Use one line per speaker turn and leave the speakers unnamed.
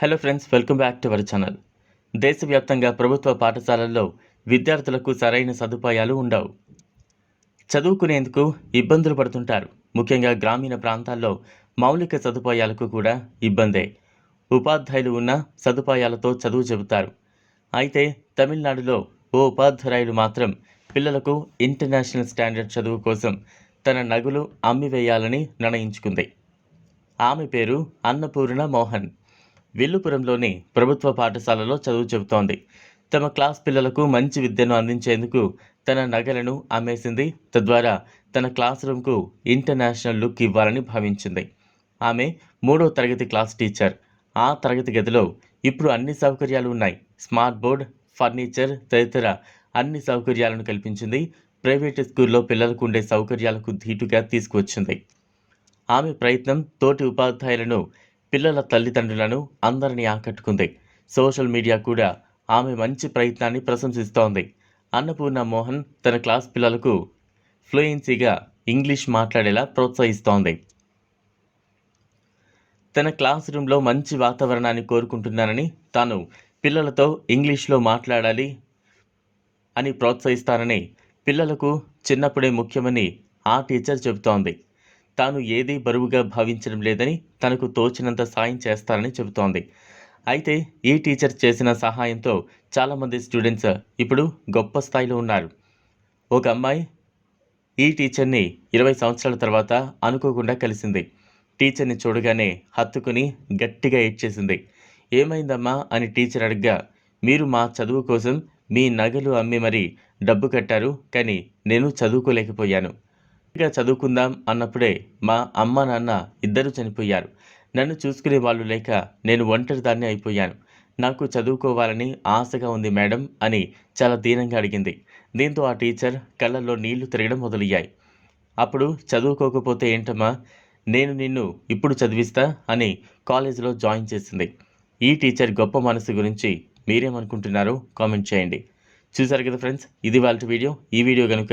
Hello friends welcome back to our channel దేశవ్యాప్తంగా ప్రభుత్వ పాఠశాలల్లో విద్యార్థులకు సరైన సదుపాయాలు ఉండవు. చదువుకునేందుకు ఇబ్బందులు పడుతుంటారు. ముఖ్యంగా గ్రామీణ ప్రాంతాల్లో మౌలిక సదుపాయాలకు కూడా ఇబ్బందే. ఉపాధ్యాయులు ఉన్న సదుపాయాలతో చదువు చెబుతారు. అయితే తమిళనాడులో ఓ ఉపాధ్యాయులు మాత్రం పిల్లలకు ఇంటర్నేషనల్ స్టాండర్డ్ చదువు కోసం తన నగులు అమ్మివేయాలని నిర్ణయించుకుంది. ఆమె పేరు అన్నపూర్ణ మోహన్. విల్లుపురంలోని ప్రభుత్వ పాఠశాలలో చదువు చెబుతోంది. తమ క్లాస్ పిల్లలకు మంచి విద్యను అందించేందుకు తన నగలను అమ్మేసింది. తద్వారా తన క్లాస్ రూమ్కు ఇంటర్నేషనల్ లుక్ ఇవ్వాలని భావించింది. ఆమె మూడో తరగతి క్లాస్ టీచర్. ఆ తరగతి గదిలో ఇప్పుడు అన్ని సౌకర్యాలు ఉన్నాయి. స్మార్ట్ బోర్డ్ ఫర్నిచర్ తదితర అన్ని సౌకర్యాలను కల్పించింది. ప్రైవేట్ స్కూల్లో పిల్లలకు ఉండే సౌకర్యాలకు ధీటుగా తీసుకువచ్చింది. ఆమె ప్రయత్నం తోటి ఉపాధ్యాయులను పిల్లల తల్లిదండ్రులను అందరినీ ఆకట్టుకుంది. సోషల్ మీడియా కూడా ఆమె మంచి ప్రయత్నాన్ని ప్రశంసిస్తోంది. అన్నపూర్ణ మోహన్ తన క్లాస్ పిల్లలకు ఫ్లూయెన్సీగా ఇంగ్లీష్ మాట్లాడేలా ప్రోత్సహిస్తోంది. తన క్లాస్ రూమ్లో మంచి వాతావరణాన్ని కోరుకుంటున్నానని తాను పిల్లలతో ఇంగ్లీష్లో మాట్లాడాలి అని ప్రోత్సహిస్తానని పిల్లలకు చిన్నప్పుడే ముఖ్యమని ఆ టీచర్ చెబుతోంది. తాను ఏదీ బరువుగా భావించడం లేదని తనకు తోచినంత సాయం చేస్తారని చెబుతోంది. అయితే ఈ టీచర్ చేసిన సహాయంతో చాలామంది స్టూడెంట్స్ ఇప్పుడు గొప్ప స్థాయిలో ఉన్నారు. ఒక అమ్మాయి ఈ టీచర్ని ఇరవై సంవత్సరాల తర్వాత అనుకోకుండా కలిసింది. టీచర్ని చూడగానే హత్తుకుని గట్టిగా ఏడ్చేసింది. ఏమైందమ్మా? అని టీచర్ అడగ్గా మీరు మా చదువు కోసం మీ నగలు అమ్మి మరీ డబ్బు కట్టారు కానీ నేను చదువుకోలేకపోయాను. ఇక చదువుకుందాం అన్నప్పుడే మా అమ్మ నాన్న ఇద్దరు చనిపోయారు. నన్ను చూసుకునే వాళ్ళు లేక నేను ఒంటరిదాన్ని అయిపోయాను. నాకు చదువుకోవాలని ఆశగా ఉంది మేడం అని చాలా దీనంగా అడిగింది. దీంతో ఆ టీచర్ కళ్ళల్లో నీళ్ళు తిరగడం మొదలయ్యాయి. అప్పుడు చదువుకోకపోతే ఏంటమ్మా నేను నిన్ను ఇప్పుడు చదివిస్తా అని కాలేజీలో జాయిన్ చేసింది. ఈ టీచర్ గొప్ప మనసు గురించి మీరేమనుకుంటున్నారో కామెంట్ చేయండి. చూసారు కదా ఫ్రెండ్స్ ఇది వాళ్ళ వీడియో. ఈ వీడియో కనుక